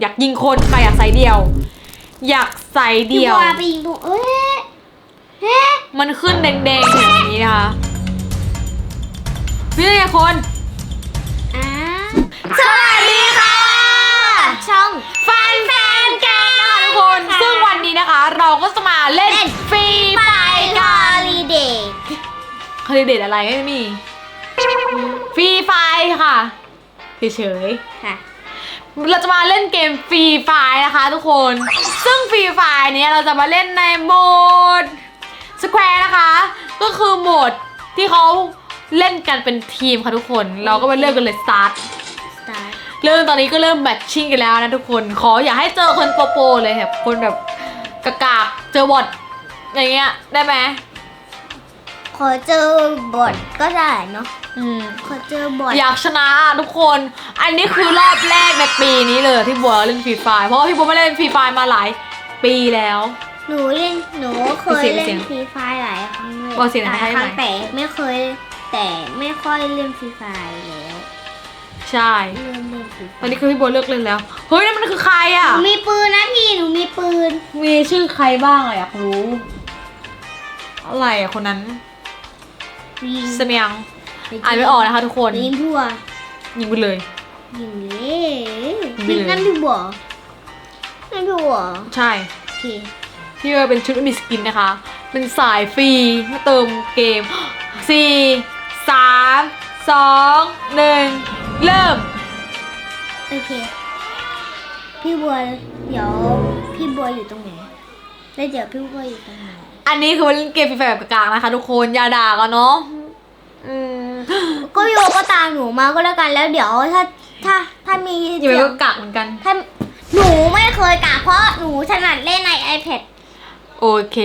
อยากยิงคนใครอยากใส่เดียว อยากใส่พี่เดียวบัวไปยิงตรงเอ้ยเฮ้ยมันขึ้นแดงๆอย่างนี้นะคะนี่ไงคน อ่าสวัสดีค่ะ ช่อง ฟันแฟนกันนะคะทุกคน ซึ่งวันนี้นะคะ เราก็จะมาเล่นเล่น ฟรีไฟไปกัฮอนลิเดย์คาริเดตอะไรไม่มี ฟรีไฟค่ะ เฉยๆค่ะ เราจะมาเล่นเกมฟรีไฟนะคะทุกคน ซึ่งฟรีไฟเนี้ยเราจะมาเล่นในโหมดสแควร์นะคะ ก็คือโหมดที่เขาเล่นกันเป็นทีมค่ะทุกคน เราก็ไปเริ่มกันเลยสตาร์ทสตาร์ทเริ่มตอนนี้ก็เริ่มแมทชิ่งกันแล้วนะทุกคน ขออย่าให้เจอคนโปโปๆเลยแบบคนแบบกากากๆเจอบอทอย่างเงี้ยได้ไหมข อเจอบอทก็ได้เนาะอืม ขอเจอบอทอยากชนะอะทุกคน อันนี้คือรอบแรกในปีนี้เลยที่บัวเล่นฟรีไฟเพราะว่าพี่บัวไม่เล่นฟรีไฟมาหลายปีแล้ว หนูเล่นหนูเคยเสียงเล่เสียนงฟรีไฟหลายครั้งเลยบอกเสียงหลายให้ครั้งหน่อยแต่ไม่เคย แต่ไม่ค่อยเล่นฟรีไฟแล้วใช่เริ่มเล่นฟรีไฟตอนนี้คือพี่บัวเลิกเล่นแล้ว เฮ้ยนั่นมันคือใครหอะ นูมีปืนนะพี่หนูมีปืน มีชื่อใครบ้างอะอยากรู้ อะไรอะคนนั้น ยิงเสมียงอ่านไม่ออกนะคะทุกคนยิงทั่วยิงไปเลย ยิงเลยยิงไปเลยนั่นพี่บัวนั่นพี่บัวใช่โอเคพี่ว่าเป็นชุดไม่มีสกินนะคะ เป็นสายฟรีเมื่อเติมเกมสี่สามสองหนึ่งเริ่ม โอเค พี่บัวเดี๋ยวพี่บัวอยู่ตรงไหนแล้วเดี๋ยวพี่บัวอยู่ตรงไหน อันนี้คือมาเล่นเกมฟรีไฟแบบกลางๆนะคะ ทุกคนอย่าด่ากันเนาะอืมก็พี่บัวก็ตามหนูมาก็แล้วกันแล้วเดี๋ยวถ้าถ้าถ้ามีอย่าไปเสียว่างกักเหมือนกัน ถ้าหนูไม่เคยกะเพราะหนูถนัดเล่นใน iPad โอเค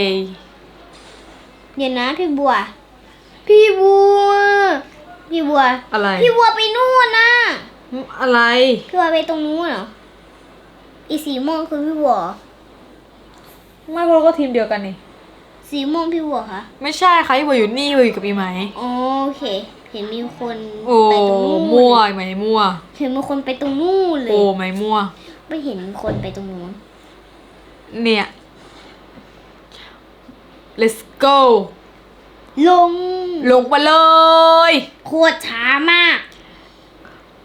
เดี๋ยวนะพี่บัว พี่บัว พี่บัว อะไรพี่บัวไปนู่นนะอะไร พี่บัวไปตรงนู้นเหรอ อีสีม่วงคือพี่บัว ไม่เพราะเราก็ทีมเดียวกันนี่ สีม่วงพี่บัวคะไม่ใช่ค่ะที่บัวอยู่นี่บัวอยู่กับอีไหมโอเค เห็นมีคนโอ้ไปตรงนู้นมั่วอีไหมมั่ว เห็นมีคนไปตรงนู้นเลโอ้ยไหมมั่ว ไม่เห็นคนไปตรงนู้นเนี่ย let's go ลงลงมาเลย โคตรช้ามาก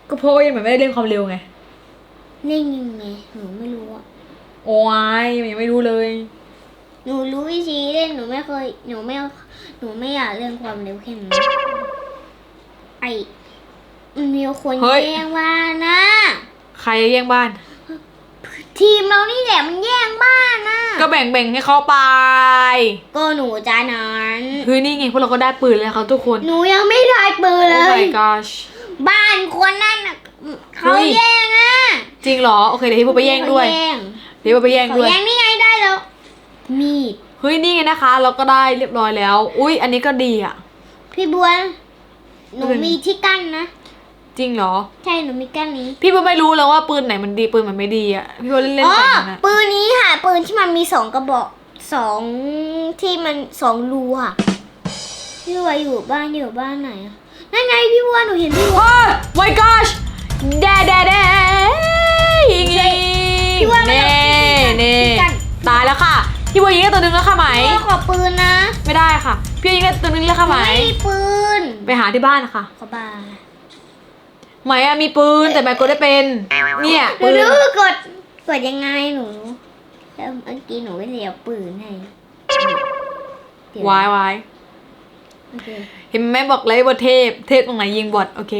ก็เพราะว่ายังไม่ได้เล่นความเร็วไงเล่นยังไงหนูไม่รู้อะโอ้ยยังไม่รู้เลย หนูรู้วิธีเล่นหนูไม่เคยหนูไม่หนูไม่อยากเล่นความเร็วแค่นั้นไอมันมีคนเฮ้ย แย่งบ้านนะใครแย่งบ้าน ทีมเรานี่แหละมันแย่งบ้านนะก็แบ่งแบ่งๆให้เขาไปก็หนูจะนั้นเฮ้ยนี่ไงพวกเราก็ได้ปืนแล้วครับทุกคนหนูยังไม่ได้ปืนโอ้ เลย my gosh บ้านคนนั่นน่ะเขาเฮ้ย แย่งอะจริงเหรอโอเคเดี๋ยวพี่บัวไปแย่งด้วย เขาแย่งเดี๋ยวบัวไปแย่งเขาด้วย แย่งนี่ไงได้แล้ว มีด เฮ้ยนี่ไงนะคะ เราก็ได้เรียบร้อยแล้ว อุ้ยอันนี้ก็ดีอะ พี่บัวหนูเป็นมีที่กั้นนะ จริงเหรอ ใช่หนูมีกั้นนี้ พี่บัวไม่รู้แล้วว่าปืนไหนมันดีปืนมันไม่ดีอะ พี่บัวเล่นเล่นอ๋อไปอย่างนั้นอะปืนนี้ค่ะ ปืนที่มันมีสองกระบอกสองที่มันสองรูค่ะพี่บัวอยู่บ้านอยู่บ้านไหนอะนั่นไงพี่บัวหนูเห็นพี่บัวเฮ้ย my gosh แดแดแดยิงยิงพี่ว่าไม่เน่เอา เน่พี่กันตายแล้วค่ะ พี่บัวยิงได้ตัวหนึงแล้วค่ะไหมพี่บัวขอปืนนะ ไม่ได้ค่ะ พี่ยิงได้ตัวหนึงแล้วค่ะไหม ไม่มีปืน ไปหาที่บ้านค่ะ ขอบ้านไหมอะมีปืนแต่แม่กดได้เป็น เนี่ยหนูปืนดูกดกดยังไงหนูแล้วเมื่อกี้หนูไม่ได้เอาปืนให้เดี๋ยววายวายโอเคเห็นไหมบอกเลยว่าเทพ เทพตรงไหนยิงบอทโอเค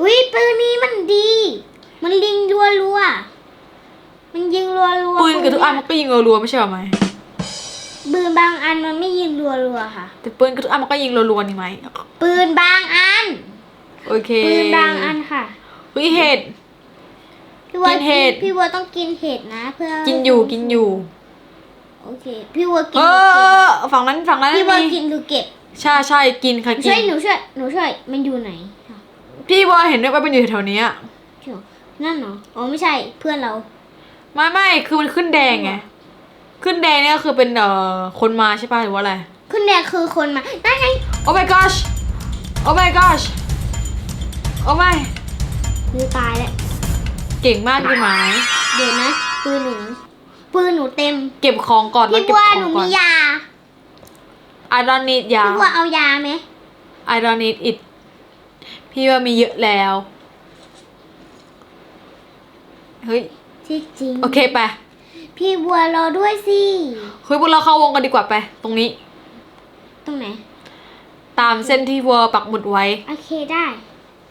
อุ้ยปืนนี้มันดี มันยิงรัวรัวๆมันยิงรัวรัวๆปืนกับทุกอันมันก็ยิงรัวๆไม่ใช่หรอไหม ปืนบางอันมันไม่ยิงรัวรัวๆค่ะ แต่ปืนกับทุกอันมันก็ยิงรัวๆนี่ไหมปืนบางอัน โอเคปืนบางอันค่ะเฮ้ยเห็ด พี่วัวกินเห็ด พี่วัวต้องกินเห็ดนะ เพื่อกินอยู่กินอยู่ โอเค พี่วัวกิเอนหรือเก็บอฝั่งนั้นฝั่งนั้นพี่วัวมีกินหรือเก็บใช่ใช่กินค่ะกิช่วนยหนูช่วยหนูช่วยมันอยู่ไหนค่ะพี่ว่าเห็นด้วยว่าเป็นอยู่แถวๆเนี้ย เดี๋ยวนั่นเหรออ๋อไม่ใช่เพื่อนเรา ไม่ไม่คือมันขึ้นแดงไง ขึ้นแดงเนี่ยก็คือเป็นเอ่อคนมาใช่ป่ะหรือว่าอะไร ขึ้นแดงคือคนมานั่นไงโอ้ my gosh โอ้ my gosh โอ้ my มือตายแล้วเก่งมากใช่ไหมเดี๋ยวนะ ปืนหนู ปืนหนูเต็ม เก็บของก่อนแล้วพี่เก็บบัวขหนูองก่อมีน ยา I don't need ยา พี่บัวเอายาไหม I don't need it พี่ว่ามีเยอะแล้ว เฮ้ย ที่จริง โอเคไป พี่บัวรอด้วยสิเฮ้ยพวกเราเข้าวงกันดีกว่าไป ตรงนี้ ตรงไหน ตามเส้นที่วัวปักหมุดไว้ โอเคได้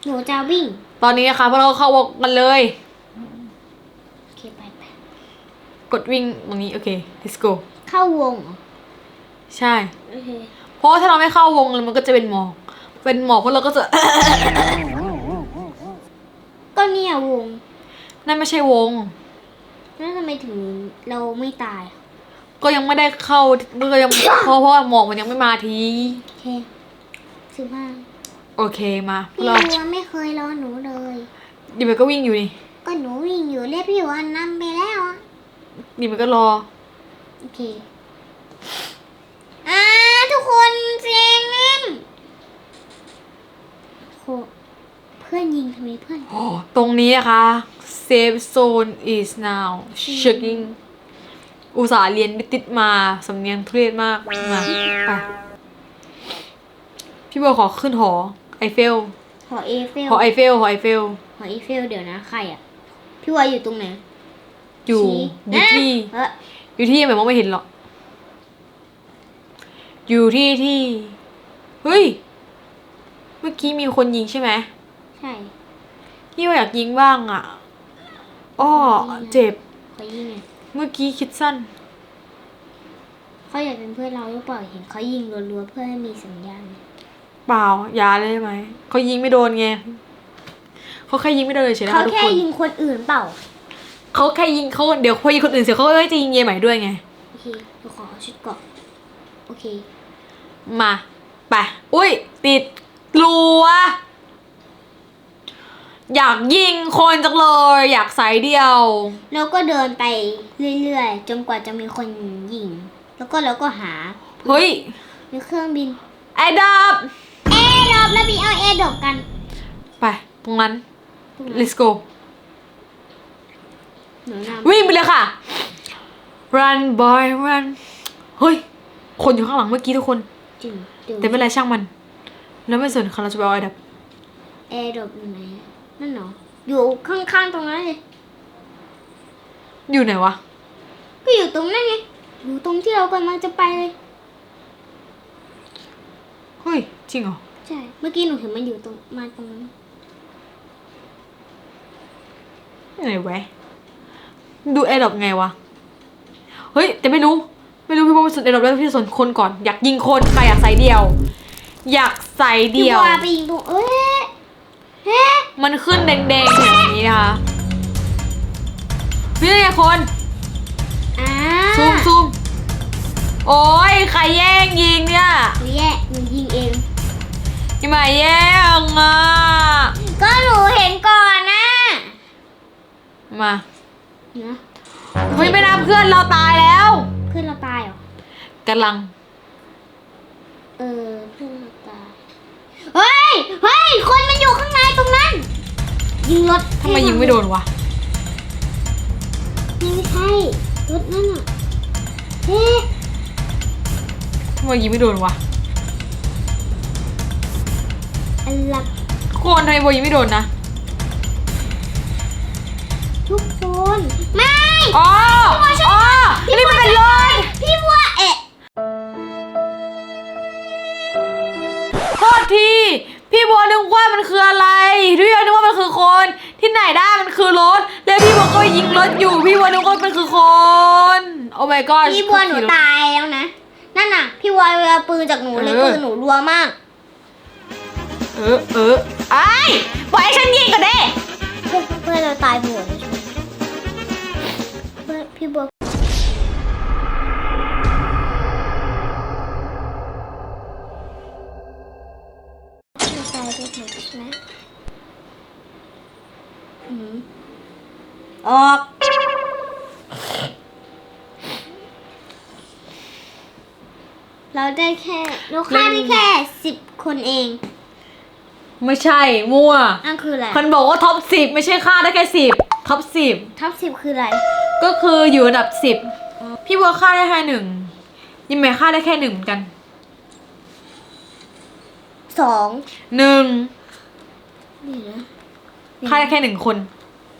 หนูจะวิ่ง ตอนนี้นะคะพวกเราเข้าวงกันเลย โอเคไปไปกดวิ่งตรงนี้ โอเค let's go เข้าวงเหรอใช่ โอเคเพราะว่าถ้าเราไม่เข้าวงเลยมันก็จะเป็นหมอก เป็นหมอกพวกเราก็จะ ก็เนี่ยวง นั่นไม่ใช่วง แล้วทำไมถึงเราไม่ตาย ก็ยังไม่ได้เข้าก็ยัง เพราะเพราะว่าหมอกมันยังไม่มาที โอเคสิบห้าโอเคมาพวพี่กเราบัวไม่เคยรอหนูเลย ดิมันก็วิ่งอยู่นี่ก็หนูวิ่งอยู่เรียกพี่บัวนำไปแล้วอะดิมันก็รอ โอเคอ่าทุกคนเสียงนั่นโหเพื่อนยิงทำไมเพื่อน โอ้ตรงนี้นะคะ safe zone is now shaking อุตส่าห์เรียนไม่ติดมาสำเนียงทุเรศมาก มาไปพี่บัวขอขึ้นหอไอเฟล หอเอเฟลหอไอเฟลหอไอเฟลหอเอเฟลเดี๋ยวนะใครอะ พี่วายอยู่ตรงไหน อยู่ชี้อยู่ที่ เอ๊ะอยู่ที่แบบมองไม่เห็นหรอก อยู่ที่ที่ เฮ้ย เมื่อกี้มีคนยิงใช่ไหม ใช่ พี่ว่าอยากยิงบ้างอะ อ้อเจ็บ เขายิงไงเมื่อกี้คิดสั้น เขาอยากเป็นเพื่อนเราหรือเปล่าเห็นเขายิงรัวๆเพื่อให้มีสัญญาณเปล่าอย่าเลยได้ไหม เขายิงไม่โดนไงเขาแค่ยิงไม่โดนเฉยๆนะเขาคะทุกแค่คนยิงคนอื่นเปล่าเขาแค่ยิงเขาเดี๋ยวพอยิงคนอื่นเสร็จเขาก็จะยิงเยใหม่ด้วยไง โอเคเราขอเอาชุดเกาะโอเคมาไปอุ้ย ติดรัว อยากยิงคนจังเลย อยากใส่เดียว แล้วก็เดินไปเรื่อยๆ จนกว่าจะมีคนยิง แล้วก็เราก็หาเฮ้ยในเครื่องบินไอ้ดับเอดอบแล้วบีเอาเอดอบกัน ไป ตรงนั้น let's go หนูนวิ่งไปเลยค่ะ run boy run เฮ้ย คนอยู่ข้างหลังเมื่อกี้ทุกคนำจริงเดี๋ยวแต่ไม่เป็นไรช่างมัน แล้วไม่สนค่ะเราจะไปเอาไอ้ดับ เอดอบอยู่ไหนอะ นั่นเหรอ อยู่ข้างๆตรงนั้นเลย อยู่ไหนวะ ก็อยู่ตรงนั้นไง อยู่ตรงที่เรากำลังจะไปเลย เฮ้ย จริงเหรอ ใช่ เมื่อกี้หนูเห็นมันอยู่ตรงมาตรงนั้นไหนแวะ ดูไอ้ดับไงวะ เฮ้ย แต่ไม่รู้ ไม่รู้พี่ว่าสนไอ้ดับแล้วพี่สนคนก่อน อยากยิงคนใครอยากใส่เดียว อยากใส่เดียวพี่บัวไปยิงตรงเอ้ยเฮ้ มันขึ้นแดงๆอย่างนี้นะคะพี่ไงคนอ่าซูมซูมโอ้ยใครแย่งยิงเนี่ยหนูแย่หนูยิงเองอย่ามาแย่งอะก็หนูเห็นก่อนนะมานะเฮ้ยไม่นับเพื่อนเราตายแล้ว เพื่อนเราตายเหรอกำลัง เออเพื่อนเราตาย เฮ้ย เฮ้ย คนมันอยู่ข้างในตรงนั้น ยิงรถทำไมยิงไม่โดนวะนี่ไม่ใช่ รถนั่นอะเฮ้ทำไมยิงไม่โดนวะอันลับคนทำไมโบยิงไม่โดนนะ ทุกคน ไม่ อ๋อ อ๋ออันนี่มันเป็นรถ ทษทีพี่บัวนึกว่ามันคืออะไรพี่บัวนึกว่ามันคือคน ที่ไหนได้มันคือรถ แล้วพี่บัวก็ไปยิงรถอยู่ พี่บัวนึกว่ามันคือคน โอ้ my god พี่บัวหนูตายแล้วนะ นั่นน่ะ พี่บัวเอาปืนจากหนูเลยเออปืนหนูรัวมาก เออเออไอ้ายปล่อยให้ฉันยิงก่อนเด้เพื่อนเพื่อนเราตายหมดเลยใช่ไหมเพื่อนพี่บัว ไปหมดใช่ไหมอืมออก เราได้แค่เราฆ่าได้แค่สิบคนเองไม่ใช่มั่วนั่นคืออะไรคันบอกว่าท็อปสิบไม่ใช่ค่าได้แค่สิบท็อปสิบท็อปสิบคืออะไร ก็คืออยู่อันดับสิบพี่บัวฆ่าได้แค่หนึ่งยิมแม่ฆ่าได้แค่หนึ่งเหมือนกันสองหนึ่ง นี่นะฆ่าได้แค่หนึ่งคน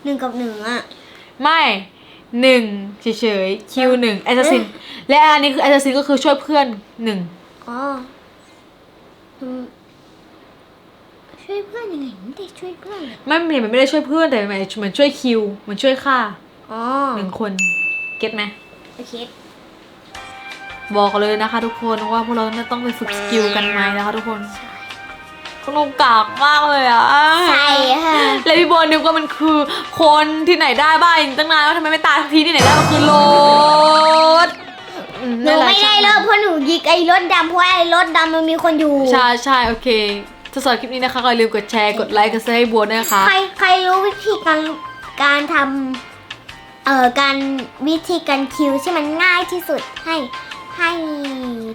หนึ่งกับหนึ่งอะ ไม่หนึ่งเฉยๆคิวหนึ่งแอสซัสซินเอ๊ะและอันนี้คือแอสซัสซินก็คือช่วยเพื่อนหนึ่งอ๋ออืมช่วยเพื่อนยังไงไม่ได้ช่วยเพื่อนเลยไม่ไม่มันไม่ได้ช่วยเพื่อนแต่มันเหมือนช่วยคิวเหมือนช่วยฆ่าอ๋อหนึ่งคนเก็ตไหมโอเคบอกเลยนะคะทุกคนว่าพวกเราต้องไปฝึกสกิลกันไหมนะคะทุกคน พวกเรากากมากเลยอะใช่ค่ะแล้วพี่โบนึกว่ามันคือคนที่ไหนได้บ้างตั้งนานว่าทำไมไม่ตายสักทีที่ไหนได้มันคือรถอืหนูไม่ได้เลิกเพราะหนูยิงไอ้รถดำเพราะไอ้รถดำมันมีคนอยู่ ใช่ใช่โอเคถ้าสำหรับคลิปนี้นะคะก็อย่าลืมกดแชร์กดไลค์กดซับให้บัวด้วยนะคะ ใครใครรู้วิธีการการทำเอ่อการวิธีการคิวที่มันง่ายที่สุดให้ ให้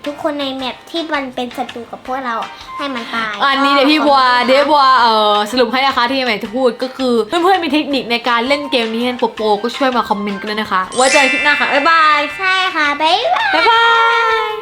ทุกคนในแมปที่มันเป็นศัตรูกับพวกเราอะให้มันตายอันนี้เดี๋ยวพี่บัวเดี๋ยวบัวเอ่อสรุปให้นะคะที่ใหม่จะพูดก็คือ เพื่อนๆมีเทคนิคในการเล่นเกมนี้ให้โปรๆก็ช่วยมาคอมเมนต์กันด้วยนะคะไว้เจอกันคลิปหน้าค่ะบ๊ายบายใช่ค่ะ บ๊ายบาย บ๊ายบาย